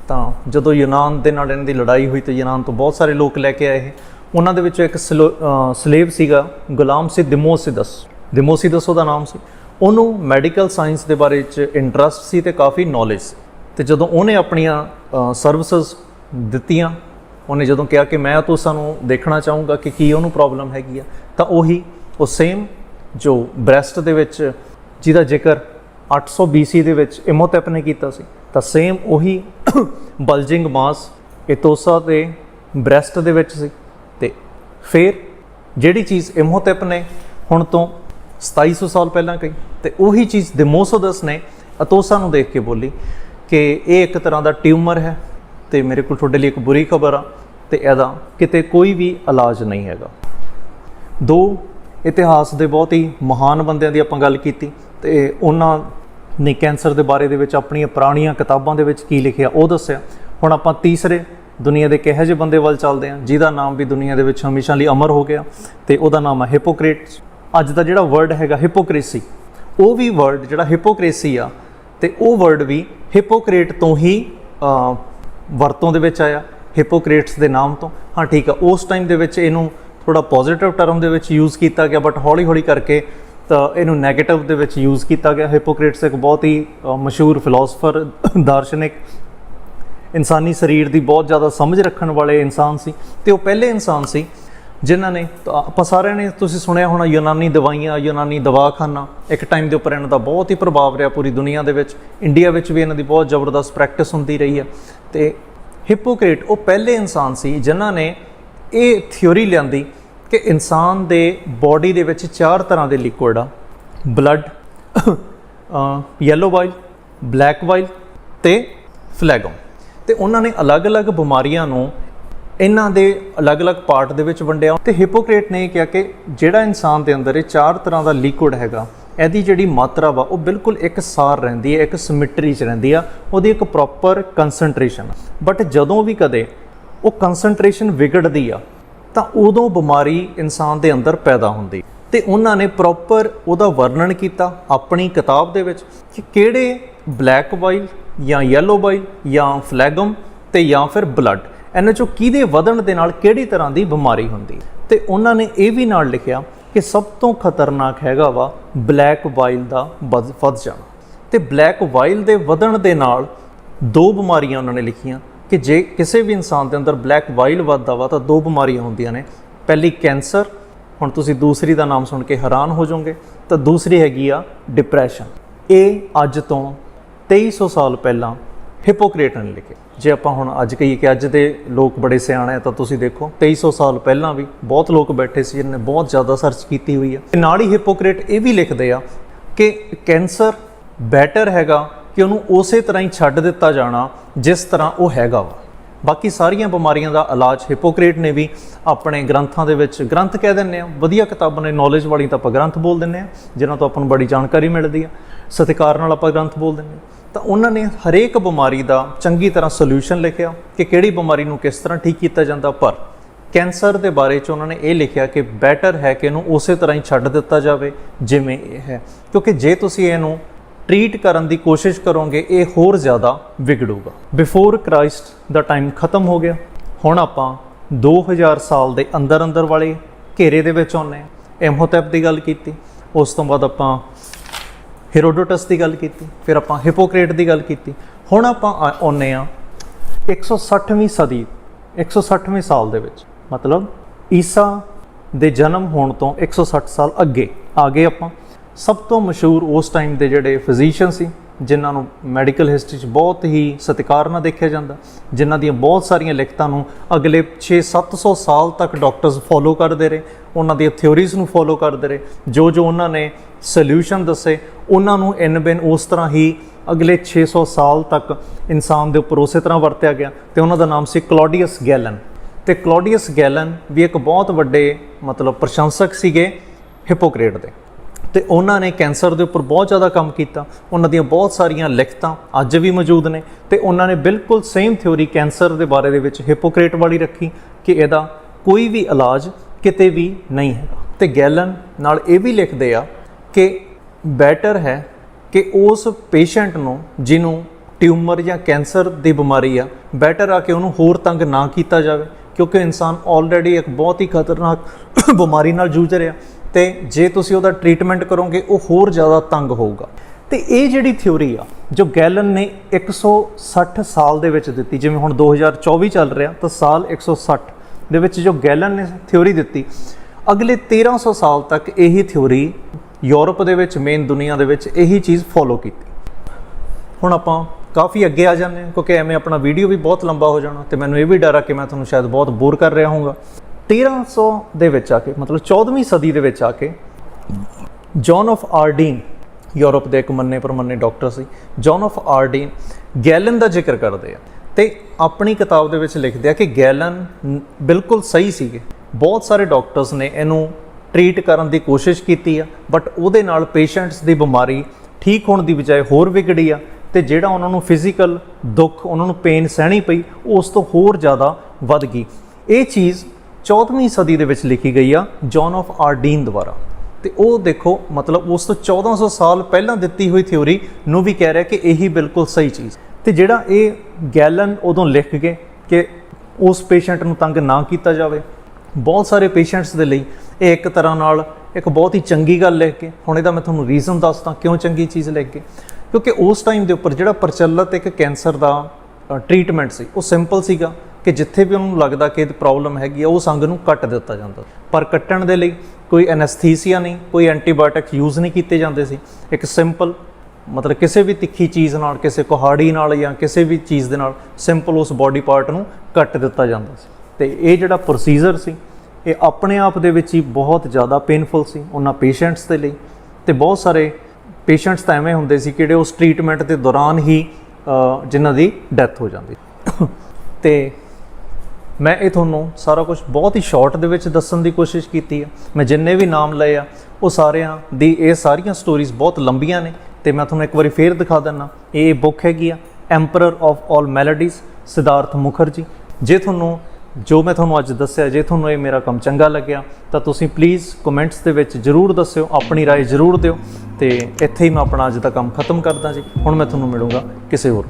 ਤਾਂ ਜਦੋਂ ਯੂਨਾਨ ਦੇ ਨਾਲ ਇਹਨਾਂ ਦੀ ਲੜਾਈ ਹੋਈ ਤਾਂ ਯੂਨਾਨ ਤੋਂ ਬਹੁਤ ਸਾਰੇ ਲੋਕ ਲੈ ਕੇ ਆਏ ਇਹ। ਉਹਨਾਂ ਦੇ ਵਿੱਚੋਂ ਇੱਕ ਸਲੇਵ ਸੀਗਾ ਗੁਲਾਮ ਸੀ ਦਿਮੋਸਿਦਸ। ਦਿਮੋਸਿਦਸ ਉਹਦਾ ਨਾਮ ਸੀ। ਉਹਨੂੰ ਮੈਡੀਕਲ ਸਾਇੰਸ ਦੇ ਬਾਰੇ ਚ ਇੰਟਰਸਟ ਸੀ ਤੇ ਕਾਫੀ ਨੌਲੇਜ ਸੀ। ਤੇ ਜਦੋਂ ਉਹਨੇ ਆਪਣੀਆਂ ਸਰਵਿਸਿਜ਼ ਦਿੱਤੀਆਂ। ਉਹਨੇ ਜਦੋਂ ਕਿਹਾ ਕਿ ਮੈਂ ਤਾਂ ਸਾਨੂੰ ਦੇਖਣਾ ਚਾਹੂੰਗਾ ਕਿ ਕੀ ਉਹਨੂੰ ਪ੍ਰੋਬਲਮ ਹੈਗੀ ਆ, ਤਾਂ ਉਹੀ, ਉਹ ਸੇਮ ਜੋ ਬ੍ਰੈਸਟ ਦੇ ਵਿੱਚ, ਜਿਹਦਾ ਜ਼ਿਕਰ 800 BC ਦੇ ਵਿੱਚ ਇਮੋਤੈਪ ਨੇ ਕੀਤਾ ਸੀ, ਤਾਂ ਸੇਮ ਉਹੀ ਬਲਜਿੰਗ ਮਾਸ ਇਤੋਸਾ ਤੇ ਬ੍ਰੈਸਟ ਦੇ ਵਿੱਚ ਸੀ। ਤੇ ਫਿਰ ਜਿਹੜੀ ਚੀਜ਼ ਇਮੋਤੈਪ ਨੇ ਹੁਣ ਤੋਂ 2700 ਸਾਲ ਪਹਿਲਾਂ ਕਹੀ, ਤੇ ਉਹੀ ਚੀਜ਼ ਡੈਮੋਸੋਦਸ ਨੇ ਅਤੋਸਾ ਨੂੰ ਦੇਖ ਕੇ ਬੋਲੀ ਕਿ ਇਹ ਇੱਕ ਤਰ੍ਹਾਂ ਦਾ ਟਿਊਮਰ ਹੈ। ਤੇ ਮੇਰੇ ਕੋਲ ਤੁਹਾਡੇ ਲਈ ਇੱਕ ਬੁਰੀ ਖਬਰ ਆ ਤੇ ਇਹਦਾ ਕਿਤੇ ਕੋਈ ਵੀ ਇਲਾਜ ਨਹੀਂ ਹੈਗਾ। ਦੋ, ਇਤਿਹਾਸ ਦੇ ਬਹੁਤ ਹੀ ਮਹਾਨ ਬੰਦਿਆਂ ਦੀ ਆਪਾਂ ਗੱਲ ਕੀਤੀ ਤੇ ਉਹਨਾਂ ਨੇ ਕੈਂਸਰ ਦੇ ਬਾਰੇ ਦੇ ਵਿੱਚ ਆਪਣੀਆਂ ਪੁਰਾਣੀਆਂ ਕਿਤਾਬਾਂ ਦੇ ਵਿੱਚ ਕੀ ਲਿਖਿਆ ਉਹ ਦੱਸਿਆ। ਹੁਣ ਆਪਾਂ ਤੀਸਰੇ ਦੁਨੀਆ ਦੇ ਕਿਹੋ ਜਿਹੇ ਬੰਦੇ ਵੱਲ ਚੱਲਦੇ ਹਾਂ, ਜਿਹਦਾ ਨਾਮ ਵੀ ਦੁਨੀਆ ਦੇ ਵਿੱਚ ਹਮੇਸ਼ਾ ਲਈ ਅਮਰ ਹੋ ਗਿਆ ਤੇ ਉਹਦਾ ਨਾਮ ਹੈ ਹਿਪੋਕ੍ਰੇਟਸ ਅੱਜ ਦਾ ਜਿਹੜਾ ਵਰਡ ਹੈਗਾ ਹਿਪੋਕ੍ਰੇਸੀ ਉਹ ਵੀ ਵਰਡ ਜਿਹੜਾ ਹਿਪੋਕ੍ਰੇਸੀ ਆ ਤੇ ਉਹ ਵਰਡ ਵੀ ਹਿਪੋਕ੍ਰੇਟ ਤੋਂ ਹੀ ਵਰਤੋਂ ਦੇ ਵਿੱਚ ਆਇਆ ਹਿਪੋਕ੍ਰੇਟਸ ਦੇ ਨਾਮ ਤੋਂ। ਹਾਂ, ਠੀਕ ਆ, ਉਸ ਟਾਈਮ ਦੇ ਵਿੱਚ ਇਹਨੂੰ ਥੋੜਾ ਪੋਜ਼ਿਟਿਵ ਟਰਮ ਦੇ ਵਿੱਚ ਯੂਜ਼ ਕੀਤਾ ਗਿਆ ਬਟ ਹੌਲੀ ਹੌਲੀ ਕਰਕੇ ਤਾਂ ਇਹਨੂੰ 네ਗੇਟਿਵ ਦੇ ਵਿੱਚ ਯੂਜ਼ ਕੀਤਾ ਗਿਆ। ਹਿਪੋਕ੍ਰੇਟਸ ਇੱਕ ਬਹੁਤ ਹੀ ਮਸ਼ਹੂਰ ਫਿਲਾਸਫਰ ਦਾਰਸ਼ਨਿਕ, ਇਨਸਾਨੀ ਸਰੀਰ ਦੀ ਬਹੁਤ ਜ਼ਿਆਦਾ ਸਮਝ ਰੱਖਣ ਵਾਲੇ ਇਨਸਾਨ ਸੀ। ਤੇ ਉਹ ਪਹਿਲੇ ਇਨਸਾਨ ਸੀ ਜਿਨ੍ਹਾਂ ਨੇ, ਤਾਂ ਆਪਾਂ ਸਾਰਿਆਂ ਨੇ ਤੁਸੀਂ ਸੁਣਿਆ ਹੋਣਾ ਯੂਨਾਨੀ ਦਵਾਈਆਂ, ਯੂਨਾਨੀ ਦਵਾਖਾਨਾ। ਇੱਕ ਟਾਈਮ ਦੇ ਉੱਪਰ ਇਹਨਾਂ ਦਾ ਬਹੁਤ ਹੀ ਪ੍ਰਭਾਵ ਰਿਹਾ ਪੂਰੀ ਦੁਨੀਆ ਦੇ ਵਿੱਚ। ਇੰਡੀਆ ਵਿੱਚ ਵੀ ਇਹਨਾਂ ਦੀ ਬਹੁਤ ਜ਼ਬਰਦਸਤ ਪ੍ਰੈਕਟਿਸ ਹੁੰਦੀ ਰਹੀ ਹੈ। ਤੇ ਹਿਪੋਕ੍ਰੇਟ ਉਹ ਪਹਿਲੇ ਇਨਸਾਨ ਸੀ ਜਿਨ੍ਹਾਂ ਨੇ ਇਹ ਥਿਉਰੀ ਲਿਆਂਦੀ ਕਿ ਇਨਸਾਨ ਦੇ ਬਾਡੀ ਦੇ ਵਿੱਚ ਚਾਰ ਤਰ੍ਹਾਂ ਦੇ ਲਿਕੁਇਡ ਆ। Blood yellow bile black bile ਤੇ ਫਲੈਗਮ ਤੇ ਉਹਨਾਂ ਨੇ ਅਲੱਗ-ਅਲੱਗ ਬਿਮਾਰੀਆਂ ਨੂੰ ਇਹਨਾਂ ਦੇ ਅਲੱਗ-ਅਲੱਗ ਪਾਰਟ ਦੇ ਵਿੱਚ ਵੰਡਿਆ। ਤੇ ਹਿਪੋਕ੍ਰੇਟ ਨੇ ਇਹ ਕਿਹਾ ਕਿ ਜਿਹੜਾ ਇਨਸਾਨ ਦੇ ਅੰਦਰ ਇਹ ਚਾਰ ਤਰ੍ਹਾਂ ਦਾ ਲਿਕੁਇਡ ਹੈਗਾ, ਇਹਦੀ ਜਿਹੜੀ ਮਾਤਰਾ ਵਾ, ਉਹ ਬਿਲਕੁਲ ਇੱਕ ਸਾਰ ਰਹਿੰਦੀ ਹੈ, ਇੱਕ ਸਿਮਟਰੀ 'ਚ ਰਹਿੰਦੀ ਆ, ਉਹਦੀ ਇੱਕ ਪ੍ਰੋਪਰ ਕਨਸੈਂਟਰੇਸ਼ਨ ਬਟ ਜਦੋਂ ਵੀ ਕਦੇ ਉਹ ਕਨਸੈਂਟਰੇਸ਼ਨ ਵਿਗੜਦੀ ਆ, ਤਾਂ ਉਦੋਂ ਬਿਮਾਰੀ ਇਨਸਾਨ ਦੇ ਅੰਦਰ ਪੈਦਾ ਹੁੰਦੀ। ਤੇ ਉਹਨਾਂ ਨੇ ਪ੍ਰੋਪਰ ਉਹਦਾ ਵਰਣਨ ਕੀਤਾ ਆਪਣੀ ਕਿਤਾਬ ਦੇ ਵਿੱਚ ਕਿ ਕਿਹੜੇ ਬਲੈਕ ਵਾਈਲ ਜਾਂ ਯੈਲੋ ਵਾਈਲ ਜਾਂ ਫਲੈਗਮ ਤੇ ਜਾਂ ਫਿਰ ਬਲੱਡ ਇਹਨਾਂ ਚੋਂ ਕਿਹਦੇ ਵਧਣ ਦੇ ਨਾਲ ਕਿਹੜੀ ਤਰ੍ਹਾਂ ਦੀ ਬਿਮਾਰੀ ਹੁੰਦੀ? ਤੇ ਉਹਨਾਂ ਨੇ ਇਹ ਵੀ ਨਾਲ ਲਿਖਿਆ ਕਿ ਸਭ ਤੋਂ ਖਤਰਨਾਕ ਹੈਗਾ ਵਾ ਬਲੈਕ ਵਾਈਲ ਦਾ ਵੱਧ ਵੱਧ ਜਾਣਾ। ਤੇ ਬਲੈਕ ਵਾਈਲ ਦੇ ਵਧਣ ਦੇ ਨਾਲ ਦੋ ਬਿਮਾਰੀਆਂ ਉਹਨਾਂ ਨੇ ਲਿਖੀਆਂ ਕਿ ਜੇ ਕਿਸੇ ਵੀ ਇਨਸਾਨ ਦੇ ਅੰਦਰ ਬਲੈਕ ਵਾਈਲ ਵੱਧਦਾ ਵਾ ਤਾਂ ਦੋ ਬਿਮਾਰੀਆਂ ਹੁੰਦੀਆਂ ਨੇ। ਪਹਿਲੀ ਕੈਂਸਰ, ਹੁਣ ਤੁਸੀਂ ਦੂਸਰੀ ਦਾ ਨਾਮ ਸੁਣ ਕੇ ਹੈਰਾਨ ਹੋ ਜਾਓਗੇ, ਤਾਂ ਦੂਸਰੀ ਹੈਗੀ ਆ ਡਿਪਰੈਸ਼ਨ। ਇਹ ਅੱਜ ਤੋਂ 2300 ਸਾਲ ਪਹਿਲਾਂ ਹਿਪੋਕ੍ਰੇਟ ਨੇ ਲਿਖਿਆ। ਜੇ ਆਪਾਂ ਹੁਣ ਅੱਜ ਕਹੀਏ ਕਿ ਅੱਜ ਦੇ ਲੋਕ ਬੜੇ ਸਿਆਣੇ ਆ, ਤਾਂ ਤੁਸੀਂ ਦੇਖੋ 2300 ਸਾਲ ਪਹਿਲਾਂ ਵੀ ਬਹੁਤ ਲੋਕ ਬੈਠੇ ਸੀ ਜਿਹਨੇ ਬਹੁਤ ਜ਼ਿਆਦਾ ਸਰਚ ਕੀਤੀ ਹੋਈ ਆ। ਤੇ ਨਾਲ ਹੀ ਹਿਪੋਕ੍ਰੇਟ ਇਹ ਵੀ ਲਿਖਦੇ ਆ ਕਿ ਕੈਂਸਰ ਬੈਟਰ ਹੈਗਾ ਕਿ ਉਹਨੂੰ ਉਸੇ ਤਰ੍ਹਾਂ ਹੀ ਛੱਡ ਦਿੱਤਾ ਜਾਣਾ ਜਿਸ ਤਰ੍ਹਾਂ ਉਹ ਹੈਗਾ ਵਾ। ਬਾਕੀ ਸਾਰੀਆਂ ਬਿਮਾਰੀਆਂ ਦਾ ਇਲਾਜ ਹਿਪੋਕ੍ਰੇਟ ਨੇ ਵੀ ਆਪਣੇ ਗ੍ਰੰਥਾਂ ਦੇ ਵਿੱਚ ਗ੍ਰੰਥ ਕਹਿ ਦਿੰਦੇ ਆ। ਵਧੀਆ ਕਿਤਾਬਾਂ ਨੇ ਨੌਲੇਜ ਵਾਲੀ ਤਾਂ ਆਪਾਂ ਗ੍ਰੰਥ ਬੋਲ ਦਿੰਦੇ ਆ, ਜਿਨ੍ਹਾਂ ਤੋਂ ਆਪਾਂ ਨੂੰ ਬੜੀ ਜਾਣਕਾਰੀ ਮਿਲਦੀ ਆ। ਸਤਿਕਾਰ ਨਾਲ ਆਪਾਂ ਗ੍ਰੰਥ ਬੋਲ ਦਿੰਦੇ ਆ। ਤਾਂ ਉਹਨਾਂ ਨੇ ਹਰੇਕ ਬਿਮਾਰੀ ਦਾ ਚੰਗੀ ਤਰ੍ਹਾਂ ਸੋਲੂਸ਼ਨ ਲਿਖਿਆ ਕਿ ਕਿਹੜੀ ਬਿਮਾਰੀ ਨੂੰ ਕਿਸ ਤਰ੍ਹਾਂ ਠੀਕ ਕੀਤਾ ਜਾਂਦਾ। ਪਰ ਕੈਂਸਰ ਦੇ ਬਾਰੇ ਚ ਉਹਨਾਂ ਨੇ ਇਹ ਲਿਖਿਆ ਕਿ ਬੈਟਰ ਹੈ ਕਿ ਇਹਨੂੰ ਉਸੇ ਤਰ੍ਹਾਂ ਹੀ ਛੱਡ ਦਿੱਤਾ ਜਾਵੇ ਜਿਵੇਂ ਇਹ ਹੈ। ਕਿਉਂਕਿ ਜੇ ਤੁਸੀਂ ਇਹਨੂੰ ਟ੍ਰੀਟ ਕਰਨ ਦੀ ਕੋਸ਼ਿਸ਼ ਕਰੋਗੇ, ਇਹ ਹੋਰ ਜ਼ਿਆਦਾ ਵਿਗੜੂਗਾ। ਬਿਫੋਰ ਕ੍ਰਾਈਸਟ ਦਾ ਟਾਈਮ ਖਤਮ ਹੋ ਗਿਆ, ਹੁਣ ਆਪਾਂ 2000 ਸਾਲ ਦੇ ਅੰਦਰ ਅੰਦਰ ਵਾਲੇ ਘੇਰੇ ਦੇ ਵਿੱਚ ਆਉਂਦੇ ਹਾਂ। ਐਮਹੋਤੈਪ ਦੀ ਗੱਲ ਕੀਤੀ। ਉਸ ਤੋਂ ਬਾਅਦ ਆਪਾਂ ਹੈਰੋਡੋਟਸ ਦੀ ਗੱਲ ਕੀਤੀ, ਫਿਰ ਆਪਾਂ ਹਿਪੋਕ੍ਰੇਟ ਦੀ ਗੱਲ ਕੀਤੀ। ਹੁਣ ਆਪਾਂ ਆ- ਆਉਂਦੇ ਆ 160ਵੀਂ ਸਦੀ 160ਵੇਂ ਸਾਲ ਦੇ ਵਿੱਚ। ਮਤਲਬ ਈਸਾ ਦੇ ਜਨਮ ਹੋਣ ਤੋਂ 160 ਸਾਲ ਅੱਗੇ। ਆ ਗਏ ਆਪਾਂ। ਸਭ ਤੋਂ ਮਸ਼ਹੂਰ ਉਸ ਟਾਈਮ ਦੇ ਜਿਹੜੇ ਫਿਜ਼ੀਸ਼ੀਅਨ ਸੀ ਜਿਨ੍ਹਾਂ ਨੂੰ ਮੈਡੀਕਲ ਹਿਸਟਰੀ 'ਚ ਬਹੁਤ ਹੀ ਸਤਿਕਾਰ ਨਾਲ ਦੇਖਿਆ ਜਾਂਦਾ, ਜਿਨ੍ਹਾਂ ਦੀਆਂ ਬਹੁਤ ਸਾਰੀਆਂ ਲਿਖਤਾਂ ਨੂੰ ਅਗਲੇ 6-700 ਸਾਲ ਤੱਕ ਡਾਕਟਰਸ ਫੋਲੋ ਕਰਦੇ ਰਹੇ, ਉਹਨਾਂ ਦੀਆਂ ਥਿਉਰੀਜ਼ ਨੂੰ ਫੋਲੋ ਕਰਦੇ ਰਹੇ, ਜੋ ਜੋ ਉਹਨਾਂ ਨੇ ਸੋਲੂਸ਼ਨ ਦੱਸੇ, ਉਹਨਾਂ ਨੂੰ ਇਨ ਬਿਨ ਉਸ ਤਰ੍ਹਾਂ ਹੀ ਅਗਲੇ 600 ਸਾਲ ਤੱਕ ਇਨਸਾਨ ਦੇ ਉੱਪਰ ਉਸੇ ਤਰ੍ਹਾਂ ਵਰਤਿਆ ਗਿਆ, ਤੇ ਉਹਨਾਂ ਦਾ ਨਾਮ ਸੀ ਕਲੋਡੀਅਸ ਗੈਲਨ। ਤੇ ਕਲੋਡੀਅਸ ਗੈਲਨ ਵੀ ਇੱਕ ਬਹੁਤ ਵੱਡੇ ਮਤਲਬ ਪ੍ਰਸ਼ੰਸਕ ਸੀਗੇ ਹਿਪੋਕ੍ਰੇਟ ਦੇ। ਤੇ ਉਹਨਾਂ ਨੇ ਕੈਂਸਰ ਦੇ ਉੱਪਰ ਬਹੁਤ ਜ਼ਿਆਦਾ ਕੰਮ ਕੀਤਾ। ਉਹਨਾਂ ਦੀਆਂ ਬਹੁਤ ਸਾਰੀਆਂ ਲਿਖਤਾਂ ਅੱਜ ਵੀ ਮੌਜੂਦ ਨੇ ਤੇ ਉਹਨਾਂ ਨੇ ਬਿਲਕੁਲ ਸੇਮ ਥਿਉਰੀ ਕੈਂਸਰ ਦੇ ਬਾਰੇ ਦੇ ਵਿੱਚ ਹਿਪੋਕਰੇਟ ਵਾਲੀ ਰੱਖੀ ਕਿ ਇਹਦਾ ਕੋਈ ਵੀ ਇਲਾਜ ਕਿਤੇ ਵੀ ਨਹੀਂ ਹੈ। ਤੇ ਗੈਲਨ ਨਾਲ ਇਹ ਵੀ ਲਿਖਦੇ ਆ ਕਿ ਬੈਟਰ ਹੈ ਕਿ ਉਸ ਪੇਸ਼ੈਂਟ ਨੂੰ ਜਿਹਨੂੰ ਟਿਊਮਰ ਜਾਂ ਕੈਂਸਰ ਦੀ ਬਿਮਾਰੀ ਆ ਬੈਟਰ ਆ ਕਿ ਉਹਨੂੰ ਹੋਰ ਤੰਗ ਨਾ ਕੀਤਾ ਜਾਵੇ, ਕਿਉਂਕਿ ਇਨਸਾਨ ਆਲਰੇਡੀ ਇੱਕ ਬਹੁਤ ਹੀ ਖਤਰਨਾਕ ਬਿਮਾਰੀ ਨਾਲ ਜੂਝ ਰਿਹਾ। ਤੇ ਜੇ ਤੁਸੀਂ ਉਹਦਾ ਟ੍ਰੀਟਮੈਂਟ ਕਰੋਗੇ, ਉਹ ਹੋਰ ਜ਼ਿਆਦਾ ਤੰਗ ਹੋਊਗਾ। ਤੇ ਇਹ ਜਿਹੜੀ ਥਿਉਰੀ ਆ, ਜੋ ਗੈਲਨ ਨੇ 160 ਸਾਲ ਦੇ ਵਿੱਚ ਦਿੱਤੀ, ਜਿਵੇਂ ਹੁਣ 2024 ਚੱਲ ਰਿਹਾ, ਤਾਂ ਸਾਲ 160 ਦੇ ਵਿੱਚ ਜੋ ਗੈਲਨ ਨੇ ਥਿਉਰੀ ਦਿੱਤੀ, ਅਗਲੇ 1300 ਸਾਲ ਤੱਕ ਇਹੀ ਥਿਉਰੀ ਯੂਰਪ ਦੇ ਵਿੱਚ ਮੇਨ ਦੁਨੀਆ ਦੇ ਵਿੱਚ ਇਹੀ ਚੀਜ਼ ਫੋਲੋ ਕੀਤੀ। ਹੁਣ ਆਪਾਂ ਕਾਫੀ ਅੱਗੇ ਆ ਜਾਂਦੇ ਹਾਂ, ਕਿਉਂਕਿ ਐਵੇਂ ਆਪਣਾ ਵੀਡੀਓ ਵੀ ਬਹੁਤ ਲੰਬਾ ਹੋ ਜਾਣਾ, ਤੇ ਮੈਨੂੰ ਇਹ ਵੀ ਡਰ ਆ ਕਿ ਮੈਂ ਤੁਹਾਨੂੰ ਸ਼ਾਇਦ ਬਹੁਤ ਬੋਰ ਕਰ ਰਿਹਾ ਹੋਊਗਾ। 1300 ਦੇ ਵਿੱਚ ਆ ਕੇ, ਮਤਲਬ 14ਵੀਂ ਸਦੀ ਦੇ ਵਿੱਚ ਆ ਕੇ ਜੌਨ ਆਫ ਆਰਡੀਨ ਯੂਰਪ ਦੇ ਇੱਕ ਮੰਨੇ ਪਰਮੰਨੇ ਡਾਕਟਰ ਸੀ ਜੌਨ ਆਫ ਆਰਡੀਨ ਗੈਲਨ ਦਾ ਜ਼ਿਕਰ ਕਰਦੇ ਆ ਤੇ ਆਪਣੀ ਕਿਤਾਬ ਦੇ ਵਿੱਚ ਲਿਖਦੇ ਆ ਕਿ ਗੈਲਨ ਬਿਲਕੁਲ ਸਹੀ ਸੀਗੇ। ਬਹੁਤ ਸਾਰੇ ਡਾਕਟਰਸ ਨੇ ਇਹਨੂੰ ਟ੍ਰੀਟ ਕਰਨ ਦੀ ਕੋਸ਼ਿਸ਼ ਕੀਤੀ ਆ, ਬਟ ਉਹਦੇ ਨਾਲ ਪੇਸ਼ੈਂਟਸ ਦੀ ਬਿਮਾਰੀ ਠੀਕ ਹੋਣ ਦੀ ਬਜਾਏ ਹੋਰ ਵਿਗੜੀ ਆ ਤੇ ਜਿਹੜਾ ਉਹਨਾਂ ਨੂੰ ਫਿਜ਼ੀਕਲ ਦੁੱਖ, ਉਹਨਾਂ ਨੂੰ ਪੇਨ ਸਹਿਣੀ ਪਈ, ਉਸ ਤੋਂ ਹੋਰ ਜ਼ਿਆਦਾ ਵੱਧ ਗਈ। ਇਹ ਚੀਜ਼ 14ਵੀਂ ਸਦੀ ਦੇ ਵਿੱਚ ਲਿਖੀ ਗਈ ਆ ਜੌਨ ਆਫ ਆਰਡੀਨ ਦੁਆਰਾ। ਤੇ ਉਹ ਦੇਖੋ, ਮਤਲਬ ਉਸ ਤੋਂ 1400 ਸਾਲ ਪਹਿਲਾਂ ਦਿੱਤੀ ਹੋਈ ਥਿਉਰੀ ਨੂੰ ਵੀ ਕਹਿ ਰਿਹਾ ਕਿ ਇਹੀ ਬਿਲਕੁਲ ਸਹੀ ਚੀਜ਼। ਤੇ ਜਿਹੜਾ ਇਹ ਗੈਲਨ ਉਦੋਂ ਲਿਖ ਕੇ ਕਿ ਉਸ ਪੇਸ਼ੈਂਟ ਨੂੰ ਤੰਗ ਨਾ ਕੀਤਾ ਜਾਵੇ। ਬਹੁਤ ਸਾਰੇ ਪੇਸ਼ੈਂਟਸ ਦੇ ਲਈ ਇਹ ਇੱਕ ਤਰ੍ਹਾਂ ਨਾਲ ਇੱਕ ਬਹੁਤ ਹੀ ਚੰਗੀ ਗੱਲ ਲਿਖ ਕੇ, ਹੁਣ ਇਹਦਾ ਮੈਂ ਤੁਹਾਨੂੰ ਰੀਜ਼ਨ ਦੱਸਦਾ ਕਿਉਂ ਚੰਗੀ ਚੀਜ਼ ਲਿਖ ਕੇ। ਕਿਉਂਕਿ ਉਸ ਟਾਈਮ ਦੇ ਉੱਪਰ ਜਿਹੜਾ ਪ੍ਰਚਲਿਤ ਇੱਕ ਕੈਂਸਰ ਦਾ ਟ੍ਰੀਟਮੈਂਟ ਸੀ, ਉਹ ਸਿੰਪਲ ਸੀਗਾ। ਕਿ ਜਿੱਥੇ ਵੀ ਉਹਨੂੰ ਲੱਗਦਾ ਕਿ ਇਹ ਪ੍ਰੋਬਲਮ ਹੈਗੀ ਆ ਉਸ ਅੰਗ ਨੂੰ ਕੱਟ ਦਿੱਤਾ ਜਾਂਦਾ। ਪਰ ਕੱਟਣ ਦੇ ਲਈ ਕੋਈ ਐਨੈਸਥੀਸੀਆ ਨਹੀਂ, ਕੋਈ ਐਂਟੀਬਾਇਓਟਿਕ ਯੂਜ਼ ਨਹੀਂ ਕੀਤੇ ਜਾਂਦੇ ਸੀ। ਇੱਕ ਸਿੰਪਲ ਮਤਲਬ ਕਿਸੇ ਵੀ ਤਿੱਖੀ ਚੀਜ਼ ਨਾਲ, ਕਿਸੇ ਕੁਹਾੜੀ ਨਾਲ ਜਾਂ ਕਿਸੇ ਵੀ ਚੀਜ਼ ਦੇ ਨਾਲ ਸਿੰਪਲ ਉਸ ਬਾਡੀ ਪਾਰਟ ਨੂੰ ਕੱਟ ਦਿੱਤਾ ਜਾਂਦਾ ਸੀ। ਤੇ ਇਹ ਜਿਹੜਾ ਪ੍ਰੋਸੀਜਰ ਸੀ, ਇਹ ਆਪਣੇ ਆਪ ਦੇ ਵਿੱਚ ਹੀ ਬਹੁਤ ਜ਼ਿਆਦਾ ਪੇਨਫੁਲ ਸੀ ਉਹਨਾਂ ਪੇਸ਼ੈਂਟਸ ਦੇ ਲਈ। ਤੇ ਬਹੁਤ ਸਾਰੇ ਪੇਸ਼ੈਂਟਸ ਤਾਂ ਐਵੇਂ ਹੁੰਦੇ ਸੀ ਕਿਹੜੇ ਉਸ ਟ੍ਰੀਟਮੈਂਟ ਦੇ ਦੌਰਾਨ ਹੀ ਜਿਨ੍ਹਾਂ ਦੀ ਡੈਥ ਹੋ ਜਾਂਦੀ ਤੇ ਮੈਂ ਇਹ ਤੁਹਾਨੂੰ ਸਾਰਾ ਕੁਝ ਬਹੁਤ ਹੀ ਸ਼ਾਰਟ ਦੇ ਵਿੱਚ ਦੱਸਣ ਦੀ ਕੋਸ਼ਿਸ਼ ਕੀਤੀ ਹੈ ਮੈਂ ਜਿੰਨੇ ਵੀ ਨਾਮ ਲਏ ਆ ਉਹ ਸਾਰਿਆਂ ਦੀ ਇਹ ਸਾਰੀਆਂ ਸਟੋਰੀਜ਼ ਬਹੁਤ ਲੰਬੀਆਂ ਨੇ ਤੇ ਮੈਂ ਤੁਹਾਨੂੰ ਇੱਕ ਵਾਰੀ ਫੇਰ ਦਿਖਾ ਦਿੰਨਾ ਇਹ ਬੁੱਕ ਹੈਗੀ ਆ emperor of all melodies Siddharth Mukherjee ਜੇ ਤੁਹਾਨੂੰ ਜੋ ਮੈਂ ਤੁਹਾਨੂੰ ਅੱਜ ਦੱਸਿਆ ਜੇ ਤੁਹਾਨੂੰ ਇਹ ਮੇਰਾ ਕੰਮ ਚੰਗਾ ਲੱਗਿਆ ਤਾਂ ਤੁਸੀਂ ਪਲੀਜ਼ ਕਮੈਂਟਸ ਦੇ ਵਿੱਚ ਜਰੂਰ ਦੱਸਿਓ ਆਪਣੀ رائے ਜਰੂਰ ਦਿਓ ਤੇ ਇੱਥੇ ਹੀ ਮੈਂ ਆਪਣਾ ਅੱਜ ਦਾ ਕੰਮ ਖਤਮ ਕਰਦਾ ਜੀ ਹੁਣ ਮੈਂ ਤੁਹਾਨੂੰ ਮਿਲੂੰਗਾ ਕਿਸੇ ਹੋਰ